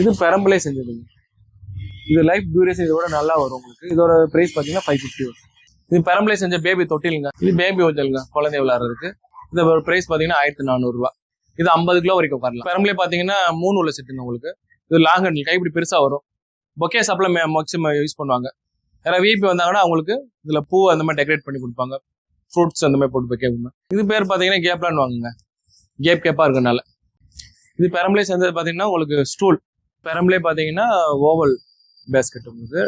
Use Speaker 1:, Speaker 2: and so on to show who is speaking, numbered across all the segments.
Speaker 1: இது பெரம்பலே செஞ்சதுங்க இது life duration இதோட நல்லா வரும் உங்களுக்கு. இதோட பிரைஸ் பார்த்தீங்கன்னா ஃபைவ் ஃபிஃப்டி வரும். இது பெரம்பலே செஞ்ச பேபி தொட்டிலுங்க. இது பேபி ஓஞ்சலுங்க குழந்தை விளாட்றதுக்கு இதோட பிரைஸ் பார்த்தீங்கன்னா ஆயிரத்தி நானூறுரூவா இது ஐம்பது கிலோ வரைக்கும் வரலாம். பெரம்பலே பார்த்தீங்கன்னா மூணு உள்ள செட்டுங்க உங்களுக்கு. இது லாங் ஹேண்டில் கைப்பிடி பெருசாக வரும். பொக்கே சாப்பில் மேக்ஸிமம் யூஸ் பண்ணுவாங்க. யாராவது விபி வந்தாங்கன்னா அவங்களுக்கு இதில் பூ அந்த மாதிரி டெக்கரேட் பண்ணி கொடுப்பாங்க. ஃப்ரூட்ஸ் அந்த மாதிரி போட்டு வைக்க இது பேர் பார்த்தீங்கன்னா கேப்லான்னு வாங்குங்க. கேப் கேப்பாக இருக்கனால இது பெரம்பலே சேர்ந்தது பார்த்தீங்கன்னா உங்களுக்கு ஸ்டூல் பெரம்பலே பார்த்தீங்கன்னா ஓவல் பேஸ்கெட் உங்களுக்கு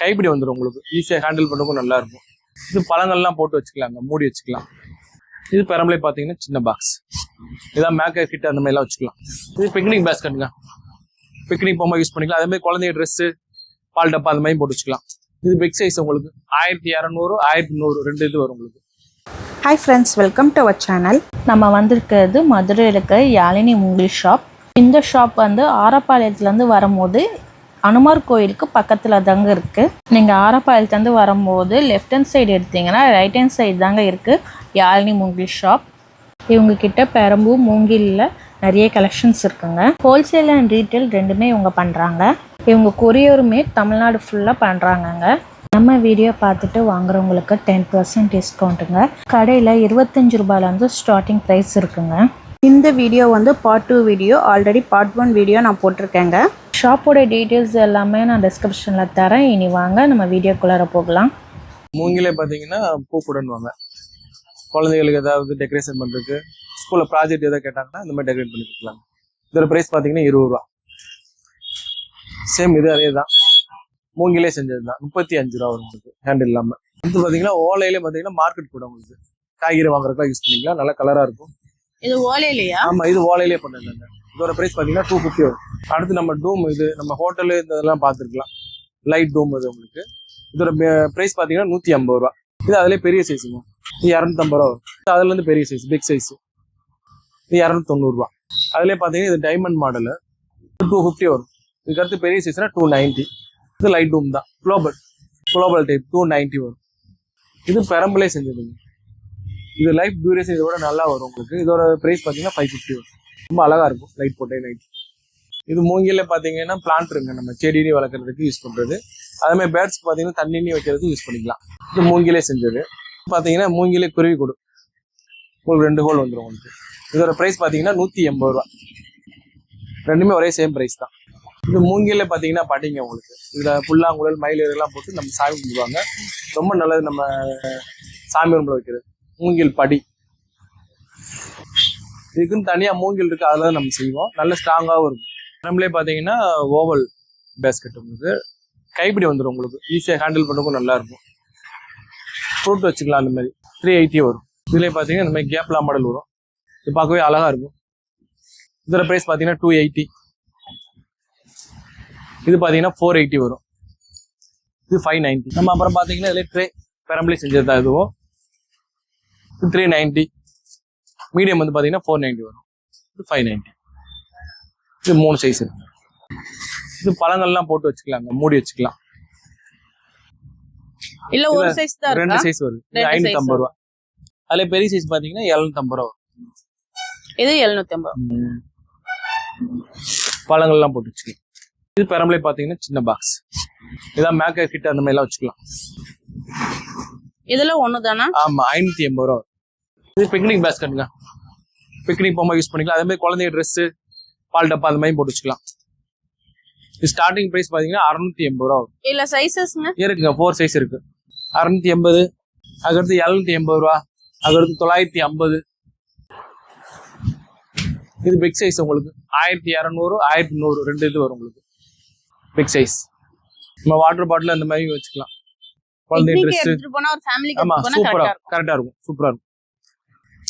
Speaker 1: கைப்பிடி வந்துடும் உங்களுக்கு. ஈஸியாக ஹேண்டில் பண்ணுறதுக்கும் நல்லாயிருக்கும். இது பழங்கள்லாம் போட்டு வச்சுக்கலாங்க மூடி வச்சுக்கலாம். இது பெரம்பலே பார்த்தீங்கன்னா சின்ன பாக்ஸ் இதான் மேக்கர் கிட்ட அந்த மாதிரிலாம் வச்சுக்கலாம். இது பிக்னிக் பேஸ்கெட்டுங்க பிக்னிக் போகும்போது யூஸ் பண்ணிக்கலாம். அதே மாதிரி குழந்தைங்க ட்ரெஸ்ஸு பால் டப்பா அந்த மாதிரி போட்டு வச்சுக்கலாம். இது பிக் சைஸ் உங்களுக்கு. ஆயிரத்தி இரநூறு ஆயிரத்தி நூறு ரெண்டு இது வரும் உங்களுக்கு.
Speaker 2: Hi friends welcome to our channel
Speaker 3: நம்ம வந்திருக்கிறது மதுரையில் இருக்க யாழினி இங்கிலீஷ் ஷாப் இந்த ஷாப் வந்து ஆரப்பாளையத்துலேருந்து வரும்போது அனுமார் கோயிலுக்கு பக்கத்தில் தாங்க இருக்குது நீங்கள் ஆரப்பாளையத்துலேருந்து வரும்போது லெஃப்ட் ஹேண்ட் சைடு எடுத்தீங்கன்னா ரைட் ஹேண்ட் சைடு தாங்க இருக்குது யாழினி மூங்கில் ஷாப் இவங்க கிட்ட பெரம்பு மூங்கிலில் நிறைய கலெக்ஷன்ஸ் இருக்குங்க. ஹோல்சேல் அண்ட் ரீட்டைல் ரெண்டுமே இவங்க பண்ணுறாங்க இவங்க கொரியருமே தமிழ்நாடு ஃபுல்லாக பண்ணுறாங்கங்க நம்ம வீடியோ பார்த்துட்டு வாங்குறவங்களுக்கு டென் பர்சன்ட் டிஸ்கவுண்ட்டுங்க கடையில் இருபத்தஞ்சு ரூபாயிலேருந்து ஸ்டார்டிங் ப்ரைஸ் இருக்குங்க.
Speaker 2: இந்த வீடியோ வந்து part two video already part one video நான் போட்டிருக்கேங்க.
Speaker 3: ஷாப்போட டீட்டெயில்ஸ் எல்லாமே நான் டிஸ்கிரிப்ஷனில் தரேன். இனி வாங்க நம்ம வீடியோக்குள்ளார போகலாம்.
Speaker 1: மூங்கிலே பார்த்தீங்கன்னா பூக்குடன்வாங்க குழந்தைகளுக்கு ஏதாவது டெக்கரேஷன் பண்ணுறதுக்கு ஸ்கூலில் ப்ராஜெக்ட் எதாவது கேட்டாங்கன்னா இந்த மாதிரி டெக்கரேட் பண்ணி கொடுக்கலாம். இதோட ப்ரைஸ் பார்த்தீங்கன்னா இருபது ரூபா. சேம் இது அதே தான். மூங்கிலே செஞ்சது தான் முப்பத்தி அஞ்சு ரூபா வரும் உங்களுக்கு ஹேண்ட் இல்லாமல் இது பார்த்தீங்கன்னா ஓலையிலே பார்த்தீங்கன்னா மார்க்கெட் கூட உங்களுக்கு. காய்கறி வாங்குறதுக்குலாம் யூஸ் பண்ணிக்கலாம். நல்லா கலராக இருக்கும்.
Speaker 2: இது ஓலையிலயா?
Speaker 1: ஆமா இது ஓலையிலே பண்ணதுங்க இதோட பிரைஸ் பாத்தீங்கன்னா டூ ஃபிஃப்டி வரும். அடுத்து நம்ம டூம் இது நம்ம ஹோட்டலு இந்த இதெல்லாம் பார்த்துருக்கலாம் லைட் டூம் இது உங்களுக்கு. இதோட பிரைஸ் பாத்தீங்கன்னா நூத்தி ஐம்பது ரூபா. இது அதுலயே பெரிய சைஸுங்க இது இரநூத்தம்பது ரூபா வரும். அதுலேருந்து அதுல இருந்து பெரிய சைஸ் பிக் சைஸ் இது இரநூத்தி அதுலேயே பார்த்தீங்கன்னா இது டைமண்ட் மாடலு டூ ஃபிஃப்டி வரும். இதுக்கு அடுத்து பெரிய சைஸ்னா டூ நைன்ட்டி இது லைட் டூம் தான். Global global type two ninety வரும். இது பெரம்பலே செஞ்சதுங்க இது லைஃப் டியூரேஷன் இதோட நல்லா வரும் உங்களுக்கு. இதோட பிரைஸ் பார்த்தீங்கன்னா ஃபைவ் ஃபிஃப்டி வரும். ரொம்ப அழகாக இருக்கும் லைட் போட்டே நைட் இது மூங்கில பார்த்தீங்கன்னா பிளான்ட் இருங்க நம்ம செடினி வளர்க்குறதுக்கு யூஸ் பண்ணுறது அதே மாதிரி பார்த்தீங்கன்னா தண்ணி வைக்கிறதுக்கு யூஸ் பண்ணிக்கலாம். இது மூங்கிலே செஞ்சது. பார்த்தீங்கன்னா மூங்கிலே குருவி கொடு. உங்களுக்கு ரெண்டு ஹோல் வந்துடும் உங்களுக்கு. இதோட ப்ரைஸ் பார்த்தீங்கன்னா நூற்றி எண்பது ரூபா. ரெண்டுமே ஒரே சேம் ப்ரைஸ் தான். இது மூங்கில பார்த்தீங்கன்னா படிங்க உங்களுக்கு. இதில் புல்லாங்குழல் மயில் இதெல்லாம் போட்டு நம்ம சாமி கும்பிடுவாங்க. ரொம்ப நல்லது நம்ம சாமி ரூமில் வைக்கிறது. மூங்கில் படி. இதுக்குன்னு தனியாக மூங்கில் இருக்கு அதில் நம்ம செய்வோம். நல்ல ஸ்ட்ராங்காகவும் இருக்கும். நம்மளே பார்த்தீங்கன்னா ஓவல் பேஸ்கெட் உங்களுக்கு கைப்பிடி வந்துடும் உங்களுக்கு. ஈஸியாக ஹேண்டில் பண்ணுறதுக்கும் நல்லா இருக்கும். ஃப்ரூட் வச்சுக்கலாம் அந்த மாதிரி. த்ரீ எயிட்டி வரும். இதுலேயே பார்த்தீங்கன்னா இந்த மாதிரி கேப்லா மாடல் வரும். இது பார்க்கவே அழகா இருக்கும். இதோட ப்ரைஸ் பார்த்தீங்கன்னா டூ எயிட்டி இது பார்த்தீங்கன்னா ஃபோர் எயிட்டி வரும். இது ஃபைவ் நைன்ட்டி நம்ம அப்புறம் பார்த்தீங்கன்னா இதில் ட்ரே பெரம்பலி செஞ்சது தான் இதுவும். த்ரீ நைன்ட்டி மீடியம் வந்து பார்த்தீங்கன்னா ஃபோர் நைன்ட்டி வரும். இது ஃபைவ் நைன்ட்டி இது மூணு சைஸ் இருக்கு. இது பழங்கள்லாம் போட்டு வச்சுக்கலாங்க மூடி வச்சுக்கலாம்.
Speaker 2: இல்ல ஒரு சைஸ் தான்
Speaker 1: ரெண்டு சைஸ் வருது. ஐநூத்தி ஐம்பது ரூபா. அதுல பெரிய சைஸ் பாத்தீங்கன்னா எழுநூத்தம்பது ரூபா வரும்.
Speaker 2: இது எழுநூத்தி ஐம்பது.
Speaker 1: பழங்கள்லாம் போட்டு வச்சுக்கலாம். இது பெரம்பலே பாத்தீங்கன்னா சின்ன பாக்ஸ் இதான் மேக்கர் கிட்ட அந்த மாதிரிலாம் வச்சுக்கலாம்.
Speaker 2: இதுல ஒண்ணு தானா
Speaker 1: ஆமா ஐநூத்தி எண்பது ரூபா. இது பிக்னிக் பேஸ்கெட்டுங்க பிக்னிக் போகும்போது யூஸ் பண்ணிக்கலாம். அதே மாதிரி குழந்தைங்க ட்ரெஸ்ஸு பால் டப்பா அந்த மாதிரி போட்டு வச்சுக்கலாம். இது ஸ்டார்டிங் ப்ரைஸ் பாத்தீங்கன்னா அறுநூத்தி எண்பது ரூபா
Speaker 2: இல்ல சைசஸ்ங்க
Speaker 1: இருக்குங்க. ஃபோர் சைஸ் இருக்கு. அறுநூத்தி எண்பது அதுக்கடுத்து எழுநூத்தி எண்பது ரூபா அதுக்கடுத்து தொள்ளாயிரத்தி ஐம்பது. இது பிக் சைஸ் உங்களுக்கு. ஆயிரத்தி இரநூறு ஆயிரத்தி நூறு ரெண்டு இது வரும் உங்களுக்கு. பிக் சைஸ் நம்ம வாட்டர் பாட்டில் அந்த மாதிரி வச்சுக்கலாம். குழந்தை ட்ரெஸ் ஆமா
Speaker 2: எடுத்துட்டு போனா
Speaker 1: சூப்பரா
Speaker 2: கரெக்டா இருக்கும்.
Speaker 1: கரெக்டா இருக்கும். சூப்பரா இருக்கும்.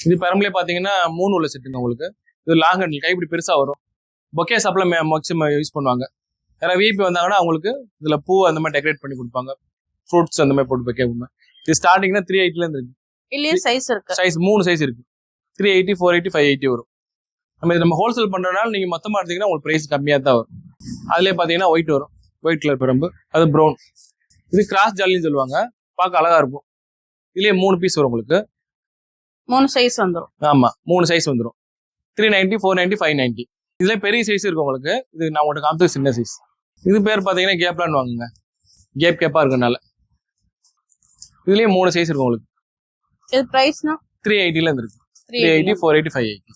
Speaker 1: இது பெரம்பலே பாத்தீங்கன்னா மூணு உள்ள செட்டுங்க உங்களுக்கு. இது லாங் ஹேண்டில் கைப்பிடி பெருசா வரும். பொக்கே சாப்பில் மேக்ஸிமம் யூஸ் பண்ணுவாங்க. யாராவது விபி வந்தாங்கன்னா அவங்களுக்கு இதுல பூ அந்த மாதிரி டெக்கரேட் பண்ணி கொடுப்பாங்க. ஃப்ரூட்ஸ் அந்த மாதிரி போட்டு வைக்க கொடுப்பாங்க. இது ஸ்டார்டிங்னா த்ரீ எயிட்டில இருந்து இருக்கு.
Speaker 2: இல்லையே சைஸ் இருக்கு.
Speaker 1: சைஸ் மூணு சைஸ் இருக்கு. Three eighty four eighty five eighty வரும். நம்ம இது நம்ம ஹோல்சேல் பண்றதுனால நீங்க மொத்தமா எடுத்தீங்கன்னா உங்களுக்கு பிரைஸ் கம்மியா தான் வரும். அதுலயே பாத்தீங்கன்னா ஒயிட் வரும். ஒயிட் கலர் பிரம்பு. அது ப்ரௌன் இது கிராஸ் ஜாலின்னு சொல்லுவாங்க. பார்க்க அழகா இருக்கும். இதுலயே மூணு பீஸ் வரும் உங்களுக்கு.
Speaker 2: மூணு சைஸ் வந்துரும்.
Speaker 1: ஆமா மூணு சைஸ் வந்துடும் three ninety four ninety five ninety இதுல பெரிய சைஸ் இருக்கு உங்களுக்கு. இது நான் உங்களுக்கு காமிச்சது சின்ன சைஸ் இது பேர் பாத்தீங்கன்னா கேப்லான்னு வாங்குங்க. கேப் கேப்பா இருக்கனால இதுலயே மூணு சைஸ் இருக்கும் உங்களுக்கு.
Speaker 2: இது பிரைஸ்னா
Speaker 1: த்ரீ எயிட்டில இருந்து இருக்கு.
Speaker 2: Three
Speaker 1: eighty four eighty five eighty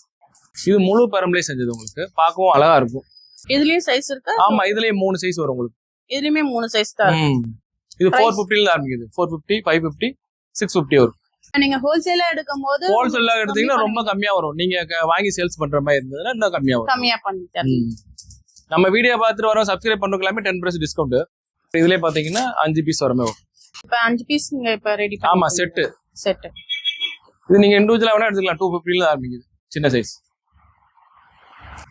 Speaker 1: இது முழு பரம்பலே செஞ்சது உங்களுக்கு. பார்க்கவும் அழகா இருக்கும்.
Speaker 2: இதுலயும் சைஸ் இருக்கா?
Speaker 1: ஆமா இதுலயே மூணு சைஸ் வரும் உங்களுக்கு.
Speaker 2: இதுலயுமே மூணு சைஸ் தான்.
Speaker 1: இது? ஃபோர் ஃபிஃப்டில ஆரம்பிக்குது. Four fifty five fifty six fifty வரும்.
Speaker 2: நீங்க ஹோல்சேலா எடுக்கும் போது
Speaker 1: ஹோல்சேல்ல எடுத்தீங்கன்னா ரொம்ப கம்மியா வரும். நீங்க வாங்கி சேல்ஸ் பண்ற மாதிரி இருந்ததுன்னா இன்னும் கம்மியா வரும்.
Speaker 2: கம்மியா பண்ணி தரேன்
Speaker 1: ம். நம்ம வீடியோ பார்த்துட்டு வரோம் சப்ஸ்கிரைப் பண்றதுக்கு எல்லாமே டென் பர்சன்ட் டிஸ்கவுண்ட் இதுலயே பாத்தீங்கன்னா அஞ்சு பீஸ் வரமே வரும்.
Speaker 2: இப்ப அஞ்சு பீஸ் நீங்க இப்ப ரெடி
Speaker 1: ஆமா செட்டு
Speaker 2: செட்
Speaker 1: இது நீங்க இண்டிவிஜுவலா வேணா எடுத்துக்கலாம். டூ ஃபிஃப்டில ஆரம்பிக்குது. சின்ன சைஸ்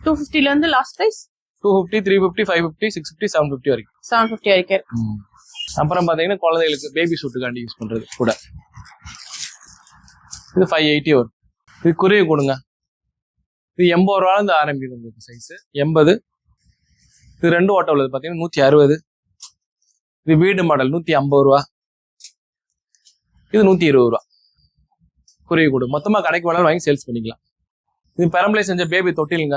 Speaker 2: டூ பிப்டில இருந்து last price
Speaker 1: two fifty three fifty five fifty six fifty seven fifty வரைக்கும்.
Speaker 2: செவன் பிப்டி வரைக்கும்.
Speaker 1: அப்புறம் பாத்தீங்கன்னா குழந்தைகளுக்கு பேபி சூட்டுக்காண்டி யூஸ் பண்றது கூட. இது ஃபைவ் எயிட்டி வரும் இது குருவி கொடுங்க. இது எண்பது ரூபாலேருந்து ஆரம்பிக்குது உங்களுக்கு சைஸு எண்பது. இது ரெண்டு ஓட்டம் உள்ளது பார்த்தீங்கன்னா நூற்றி அறுபது. இது வீடு மாடல் நூற்றி ஐம்பது ரூபா. இது நூற்றி இருபது ரூபா. குருவி கூடு. மொத்தமாக கடைக்கு வேணாலும் வாங்கி சேல்ஸ் பண்ணிக்கலாம். இது பெரம்பலை செஞ்ச பேபி தொட்டிலுங்க.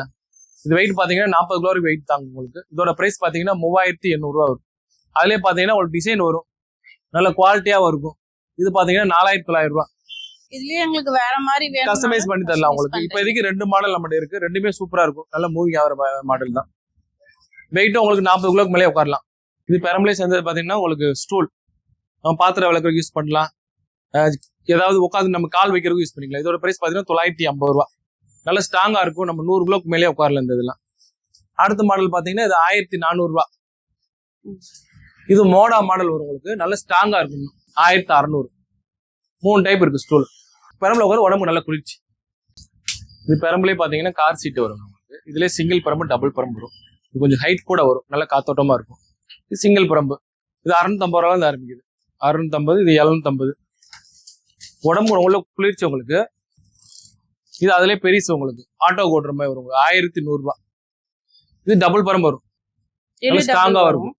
Speaker 1: இது வெயிட் பார்த்தீங்கன்னா நாற்பது கிலோ வரைக்கும் வெயிட் தாங்க உங்களுக்கு. இதோட ப்ரைஸ் பார்த்தீங்கன்னா மூவாயிரத்தி எண்ணூறுரூவா வரும். அதிலே பார்த்தீங்கன்னா ஒரு டிசைன் வரும். நல்ல குவாலிட்டியாகவும் இருக்கும். இது பார்த்தீங்கன்னா நாலாயிரத்தி தொள்ளாயிரம் ரூபா.
Speaker 2: இதுலயே எங்களுக்கு வேற மாதிரி வேணும்
Speaker 1: கஸ்டமைஸ் பண்ணி தரலாம் உங்களுக்கு. இப்போதைக்கு ரெண்டு மாடல் நம்மகிட்ட இருக்கு. ரெண்டுமே சூப்பரா இருக்கும். நல்ல மூவிங் ஆகிற மாடல் தான். வெயிட்டும் உங்களுக்கு நாற்பது கிலோக்கு மேலே உட்காரலாம். இது பெரம்பலே சேர்ந்தது பாத்தீங்கன்னா உங்களுக்கு ஸ்டூல் நம்ம பாத்திரம் விளக்குறதுக்கு யூஸ் பண்ணலாம். ஏதாவது உட்காந்து நம்ம கால் வைக்கிறதுக்கு யூஸ் பண்ணிக்கலாம். இதோட பிரைஸ் பாத்தீங்கன்னா தொள்ளாயிரத்தி ஐம்பது ரூபா. நல்ல ஸ்ட்ராங்கா இருக்கும். நம்ம நூறு கிலோக்கு மேலே உட்காரல இந்த இதெல்லாம். அடுத்த மாடல் பாத்தீங்கன்னா இது ஆயிரத்தி நானூறு ரூபா. இது மோடா மாடல் வரும் உங்களுக்கு. நல்ல ஸ்ட்ராங்கா இருக்கும். ஆயிரத்தி அறநூறு. மூணு டைப் இருக்கு ஸ்டூல் பெரம்புல உட்கார உடம்பு நல்ல குளிர்ச்சி. இது பெரம்புலேயே பாத்தீங்கன்னா கார் சீட் வரும் உங்களுக்கு இதுலயே சிங்கிள் பரம்பு டபுள் பரம்பு வரும். இது கொஞ்சம் ஹைட் கூட வரும். நல்ல காத்தோட்டமா இருக்கும். இது சிங்கிள் பரம்பு. இது அறுநூத்தம்பது ரூபா இருந்து ஆரம்பிக்குது. அறுநூத்தம்பது இது எழுநூத்தம்பது. உடம்பு உள்ள குளிர்ச்சி உங்களுக்கு. இது அதுலயே பெருசு உங்களுக்கு. ஆட்டோ ஓட்டுற மாதிரி வரும் ஆயிரத்தி நூறு ரூபாய் இது டபுள் பரம்பு வரும். ஸ்ட்ராங்கா வரும்.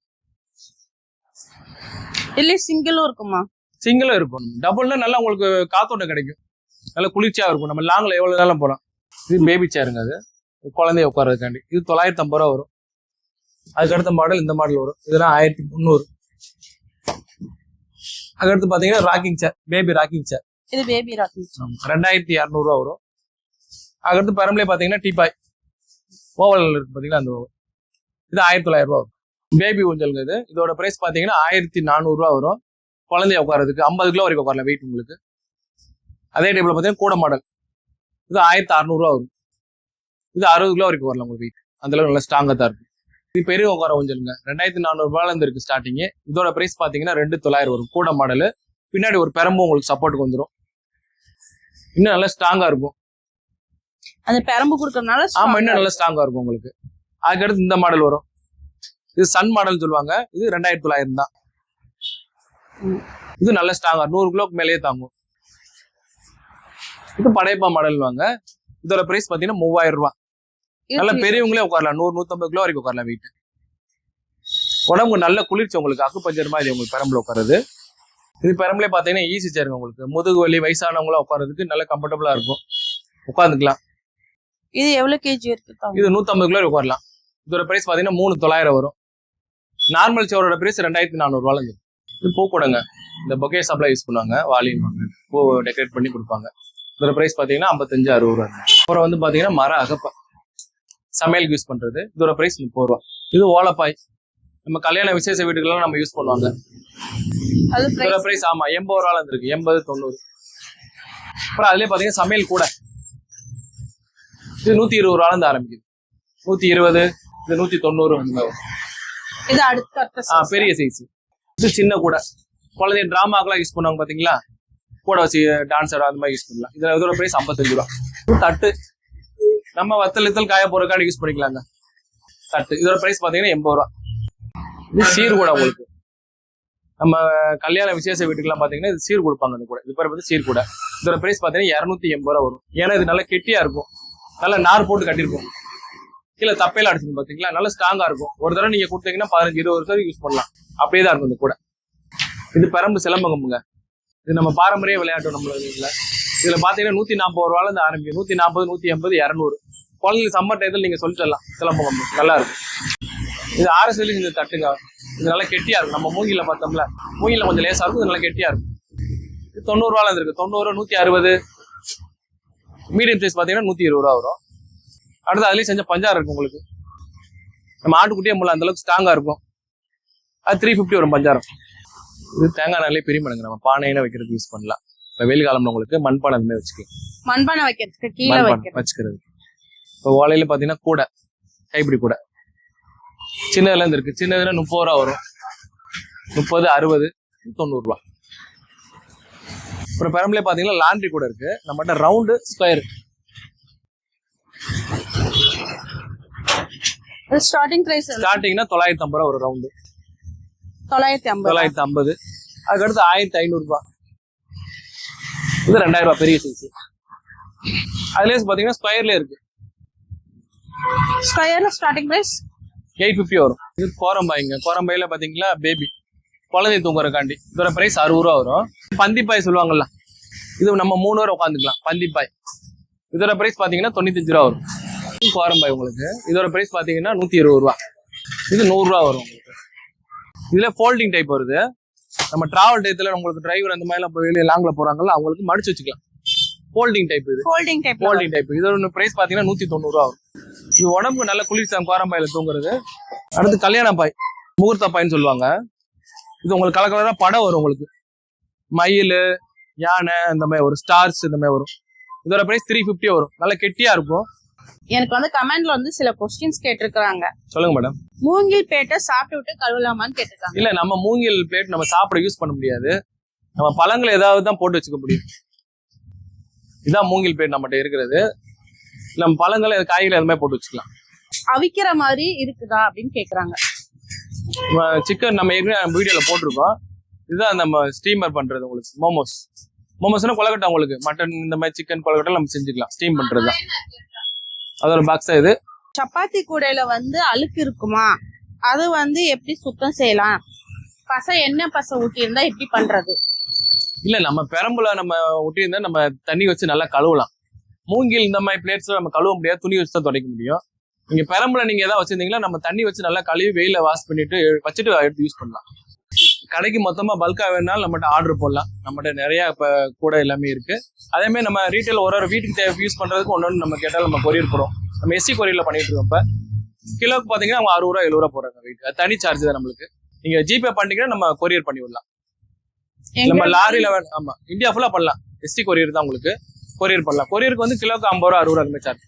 Speaker 2: இதுலயே சிங்கிளும் இருக்குமா?
Speaker 1: சிங்கிளும் இருக்கும். டபுள்னா நல்லா உங்களுக்கு காத்தோட்டம் கிடைக்கும். நல்ல குளிர்ச்சியா இருக்கும். நம்ம லாங்ல எவ்வளவு நேரம் போகலாம் இது பேபி சேருங்க அது. குழந்தைய உட்கார்றதுக்காண்டி. இது தொள்ளாயிரத்தி ஐம்பது ரூபா வரும். அதுக்கடுத்த மாடல் இந்த மாடல் வரும். இதெல்லாம் ஆயிரத்தி முந்நூறு. அதுக்கடுத்து பாத்தீங்கன்னா rocking chair baby rocking chair
Speaker 2: இது பேபி ராக்கிங்
Speaker 1: ரெண்டாயிரத்தி இரநூறுவா வரும். அதுக்கடுத்து பெரம்பலே பாத்தீங்கன்னா டீபாய் ஓவல் இருக்கு பாத்தீங்கன்னா அந்த ஓவல் இது ஆயிரத்தி தொள்ளாயிரம் ரூபா வரும். பேபி ஊஞ்சலுங்க இது. இதோட பிரைஸ் பாத்தீங்கன்னா ஆயிரத்தி நானூறுரூவா வரும். குழந்தைய உட்காரதுக்கு ஐம்பது கிலோ வரைக்கும் உட்காரலாம் வெயிட் உங்களுக்கு. அதே டைப்ல பாத்தீங்கன்னா கூட மாடல். இது ஆயிரத்தி அறநூறுவா வரும். இது அறுபது கிலோ வரைக்கும் வரலாம் உங்களுக்கு வெயிட் அந்த அளவுக்கு நல்லா ஸ்ட்ராங்கா தான் இருக்கும். இது பெரிய உட்கார ஊஞ்சலுங்க ரெண்டாயிரத்தி நானூறுபால இருந்து இருக்கு ஸ்டார்டிங் இதோட பிரைஸ் பாத்தீங்கன்னா ரெண்டு தொள்ளாயிரம் வரும். கூட மாடல். பின்னாடி ஒரு பெரம்பு உங்களுக்கு சப்போர்ட்டுக்கு வந்துடும் இன்னும் நல்லா ஸ்ட்ராங்கா இருக்கும்.
Speaker 2: அந்த பெரம்பு கொடுக்கறதுனால
Speaker 1: ஆமா இன்னும் நல்லா ஸ்ட்ராங்கா இருக்கும் உங்களுக்கு. அதுக்கடுத்து இந்த மாடல் வரும். இது சன் மாடல் சொல்லுவாங்க. இது ரெண்டாயிரத்தி தொள்ளாயிரம் தான். இது நல்ல ஸ்ட்ராங்கா நூறு கிலோக்கு மேலேயே தாங்கும். இது படையப்பா மாடல் வாங்க. இதோட பிரைஸ் பாத்தீங்கன்னா மூவாயிரம் ரூபாய். நல்ல பெரியவங்களே உட்காரலாம். நூறு நூத்தம்பது கிலோ வரைக்கும் உட்காரலாம் வெயிட் உடம்பு நல்ல குளிர்ச்சி உங்களுக்கு அக்கு பஞ்சர் மாதிரி உங்களுக்கு பெரம்புல உட்காருது. இது பெரம்புல பாத்தீங்கன்னா ஈஸி சேருங்க உங்களுக்கு. முதுகு வலி வயசானவங்களா உட்காரதுக்கு நல்ல கம்ஃபர்டபுளா இருக்கும். உட்காந்துக்கலாம்
Speaker 2: இது எவ்வளவு கேஜி இருக்கு?
Speaker 1: இது நூத்தம்பது கிலோ உட்காரலாம். இதோட பிரைஸ் பாத்தீங்கன்னா மூணு தொள்ளாயிரம் வரும். நார்மல் சேரோட பிரைஸ் ரெண்டாயிரத்தி நானூறுவால இருந்து. இது பூ கூடங்க இந்த பொக்கே ஷாப்ல யூஸ் பண்ணுவாங்க. வாலின் வாங்க பூ டெக்கரேட் பண்ணி கொடுப்பாங்க. இதோட பிரைஸ் பாத்தீங்கன்னா ஐம்பத்தஞ்சு அறுபது ரூபா அப்புறம் வந்து பாத்தீங்கன்னா மர அகப்பா. சமையலுக்கு யூஸ் பண்றது. இதோட பிரைஸ் முப்பது ரூபா. இது ஓலப்பாய். நம்ம கல்யாண விசேஷ வீட்டுக்கெல்லாம் நம்ம யூஸ் பண்ணுவாங்க. இதோட பிரைஸ் ஆமா எண்பது ரூபால இருந்து இருக்கு எண்பது தொண்ணூறு. அப்புறம் அதுலயே பாத்தீங்கன்னா சமையல் கூட. இது நூத்தி இருபது ரூபால இருந்து ஆரம்பிக்குது. நூத்தி இருபது இது நூத்தி தொண்ணூறு வரும்.
Speaker 2: இது அடுத்த.
Speaker 1: பெரிய சைஸ் இது சின்ன கூட. குழந்தை டிராமாக்கெல்லாம் யூஸ் பண்ணுவாங்க பாத்தீங்களா? கூட வச்சு டான்ஸர் அந்த மாதிரி யூஸ் பண்ணலாம். இதுல இதோட பிரைஸ் ஐம்பத்தஞ்சு ரூபா. தட்டு. நம்ம வத்தல் இத்தல் காய போறதுக்காண்டி யூஸ் பண்ணிக்கலாங்க தட்டு. இதோட பிரைஸ் பாத்தீங்கன்னா எண்பது ரூபா. இது சீர் கூட உங்களுக்கு. நம்ம கல்யாண விசேஷ வீட்டுக்கெல்லாம் பாத்தீங்கன்னா இது சீர் கொடுப்பாங்க அந்த கூட. இது பேர் வந்து சீர் கூட. இதோட பிரைஸ் பாத்தீங்கன்னா இரநூத்தி எண்பது ரூபா வரும். ஏன்னா இது நல்லா கெட்டியா இருக்கும். நல்லா நார் போட்டு கட்டியிருக்கும். கீழே தப்பையில அடிச்சிருக்கும் பாத்தீங்களா? நல்லா ஸ்ட்ராங்கா இருக்கும். ஒரு தடவை நீங்க கொடுத்தீங்கன்னா பதினஞ்சு இருபது வருஷம் யூஸ் பண்ணலாம். அப்படியே தான் இருக்கும் இந்த கூட. இது பெரம்பு சிலம்பகமுங்க இது நம்ம பாரம்பரிய விளையாட்டு நம்மளுக்கு இதுல இதில் பாத்தீங்கன்னா நூத்தி நாற்பது ரூபால இருந்து ஆரம்பிக்கும். நூத்தி நாற்பது நூத்தி எண்பது இரநூறு. குழந்தைங்க சம்மர் டயத்தில் நீங்க சொல்லிட்டு சிலம்பம் நல்லா இருக்கும். இது ஆர்எஸ்எல் இந்த தட்டுங்க. இது நல்லா கெட்டியா இருக்கும். நம்ம மூங்கில பார்த்தோம்ல. மூங்கில கொஞ்சம் லேசா இருக்கும். இது நல்லா கெட்டியா இருக்கும். இது தொண்ணூறு ரூபால தொண்ணூறு நூத்தி அறுபது. மீடியம் சைஸ் பார்த்தீங்கன்னா நூத்தி இருபது ரூபா வரும். அடுத்து அதுலயும் செஞ்ச பஞ்சாரம் இருக்கும் உங்களுக்கு. நம்ம ஆட்டுக்குட்டியே முள்ள அந்த அளவுக்கு ஸ்ட்ராங்கா இருக்கும். அது த்ரீ ஃபிஃப்டி வரும் பஞ்சாரம். இது தேங்காய் நாளே பெரிய மடங்கு நம்ம பானையில வைக்கிறதுக்கு யூஸ் பண்ணலாம். இப்போ வெயில் காலம்ல உங்களுக்கு மண்பானை அந்த மாதிரி வச்சுக்கலாம்.
Speaker 2: மண்பானை வைக்கிறதுக்கு கீழே
Speaker 1: மண்பானை
Speaker 2: வைக்கிறது
Speaker 1: வச்சுக்கிறது. இப்போ ஓலையில பாத்தீங்கன்னா கூடை கைப்பிடி கூடை. சின்னதுல இருந்து இருக்கு. சின்னதுல முப்பது ரூபா வரும். முப்பது அறுபது தொண்ணூறு ரூபா. அப்புறம் பெரம்பலே பாத்தீங்கன்னா லாண்ட்ரி கூட இருக்கு. நம்மகிட்ட ரவுண்டு ஸ்கொயர்
Speaker 2: ஸ்டார்டிங் பிரைஸ்
Speaker 1: ஸ்டார்டிங்னா தொள்ளாயிரத்தி ஐம்பது ரூபா ஒரு ரவுண்டு
Speaker 2: தொள்ளாயிரத்தி ஐம்பது?
Speaker 1: தொள்ளாயிரத்தி ஐம்பது. அதுக்கடுத்து ஆயிரத்தி ஐநூறு ரூபாய் இது ரெண்டாயிரம் ரூபாய் பெரிய சைஸ் அதுலேயே பாத்தீங்கன்னா ஸ்கொயர்ல இருக்கு.
Speaker 2: ஸ்கொயர்ல ஸ்டார்டிங் பிரைஸ்
Speaker 1: எயிட் ஃபிஃப்டி வரும். இது கோரம்பாய்ங்க. கோரம்பாயில பாத்தீங்களா பேபி குழந்தை தூங்குறக்காண்டி இதோட பிரைஸ் அறுபது ரூபா வரும். பந்திப்பாய் சொல்லுவாங்கல்ல. இது நம்ம மூணு பேர் உட்காந்துக்கலாம் பந்திப்பாய். இதோட பிரைஸ் பாத்தீங்கன்னா தொண்ணூத்தஞ்சு ரூபா வரும். கோரம்பாய் உங்களுக்கு. இதோட பிரைஸ் பாத்தீங்கன்னா நூத்தி இருபது ரூபா. இது நூறு ரூபா வரும் உங்களுக்கு. இதுல ஃபோல்டிங் டைப் வருது. நம்ம டிராவல் டயத்துல உங்களுக்கு டிரைவர் அந்த மாதிரி எல்லாம் போய் வெளியே லாங்ல போறாங்கல்ல அவங்களுக்கு மடிச்சு வச்சுக்கலாம். ஃபோல்டிங் டைப் இது.
Speaker 2: ஃபோல்டிங் டைப்
Speaker 1: ஃபோல்டிங் டைப் இதோட பிரைஸ் பாத்தீங்கன்னா நூத்தி தொண்ணூறு ரூபா வரும். இது உடம்புக்கு நல்ல குளிர்ச்சாம் கோரம்பாயில தூங்குறது. அடுத்து கல்யாண பாய் முகூர்த்த பாய்ன்னு சொல்லுவாங்க. இது உங்களுக்கு கலர் கலரா படம் வரும் உங்களுக்கு. மயில் யானை இந்த மாதிரி வரும். ஸ்டார்ஸ் இந்த மாதிரி வரும். இதோட பிரைஸ் த்ரீ ஃபிஃப்டி வரும். நல்ல கெட்டியா இருக்கும்.
Speaker 2: எனக்கு வந்து கமெண்ட்ல வந்து சில கொஸ்டின்ஸ் கேட்டிருக்காங்க
Speaker 1: சொல்லுங்க மேடம்
Speaker 2: மூங்கில் பேட்டை சாப்பிட்டு விட்டு கழுவலாமான்னு கேட்டிருக்காங்க.
Speaker 1: இல்ல நம்ம மூங்கில் பிளேட் நம்ம சாப்பிட யூஸ் பண்ண முடியாது. நம்ம பழங்கள் ஏதாவது தான் போட்டு வச்சுக்க முடியும். இதான் மூங்கில் பிளேட் நம்மகிட்ட இருக்கிறது. நம்ம பழங்கள் காய்கறி அது மாதிரி போட்டு வச்சுக்கலாம்.
Speaker 2: அவிக்கிற மாதிரி இருக்குதா அப்படின்னு கேக்குறாங்க.
Speaker 1: சிக்கன் நம்ம ஏற்கனவே வீடியோல போட்டிருக்கோம். இதுதான் நம்ம ஸ்டீமர் பண்றது உங்களுக்கு. மோமோஸ் மோமோஸ்னா கொலக்கட்டை உங்களுக்கு. மட்டன் இந்த மாதிரி சிக்கன் கொலக்கட்டை நம்ம செஞ்சுக்கலாம். ஸ்டீம் பண்றது தான் அதோட பாக்ஸ் இது.
Speaker 2: சப்பாத்தி கூடையில வந்து அழுக்கு இருக்குமா? அது வந்து எப்படி சுத்தம் செய்யலாம்? பசை என்ன பசை ஊட்டி இருந்தா எப்படி பண்றது?
Speaker 1: இல்ல நம்ம பெரம்புல நம்ம ஒட்டியிருந்தா நம்ம தண்ணி வச்சு நல்லா கழுவலாம். மூங்கில் இந்த மாதிரி பிளேட்ஸ்ல நம்ம கழுவ முடியாது துணி வச்சு தான் துடைக்க முடியும். நீங்க பெரம்புல நீங்க ஏதாவது வச்சிருந்தீங்கன்னா நம்ம தண்ணி வச்சு நல்லா கழுவி வெயில வாஷ் பண்ணிட்டு வச்சுட்டு எடுத்து யூஸ் பண்ணலாம். கடைக்கு மொத்தமா பல்கா வேணாலும் நம்மகிட்ட ஆர்டர் போடலாம். நம்மகிட்ட நிறைய இப்ப கூட எல்லாமே இருக்கு. அதே மாதிரி நம்ம ரீட்டைல் ஒரு ஒரு வீட்டுக்கு தேவை யூஸ் பண்றதுக்கு ஒன்று நம்ம கேட்டாலும் நம்ம கொரியர் போறோம் நம்ம எஸ்சி கொரியர்ல பண்ணிட்டு இருக்கோம் இப்ப. கிலோக்கு பாத்தீங்கன்னா அவங்க அறுபது ரூபா எழுபது ரூபா போறாங்க வீட்டுக்கு அது தனி சார்ஜ் தான் நம்மளுக்கு. நீங்க ஜிபே பண்ணீங்கன்னா நம்ம கொரியர் பண்ணி விடலாம். நம்ம லாரியில வேணும் ஆமா. இந்தியா ஃபுல்லா பண்ணலாம். எஸ்டி கொரியர் தான் உங்களுக்கு. கொரியர் பண்ணலாம். கொரியருக்கு வந்து கிலோக்கு ஐம்பது ரூபா அறுபது ரூபா சார்ஜ்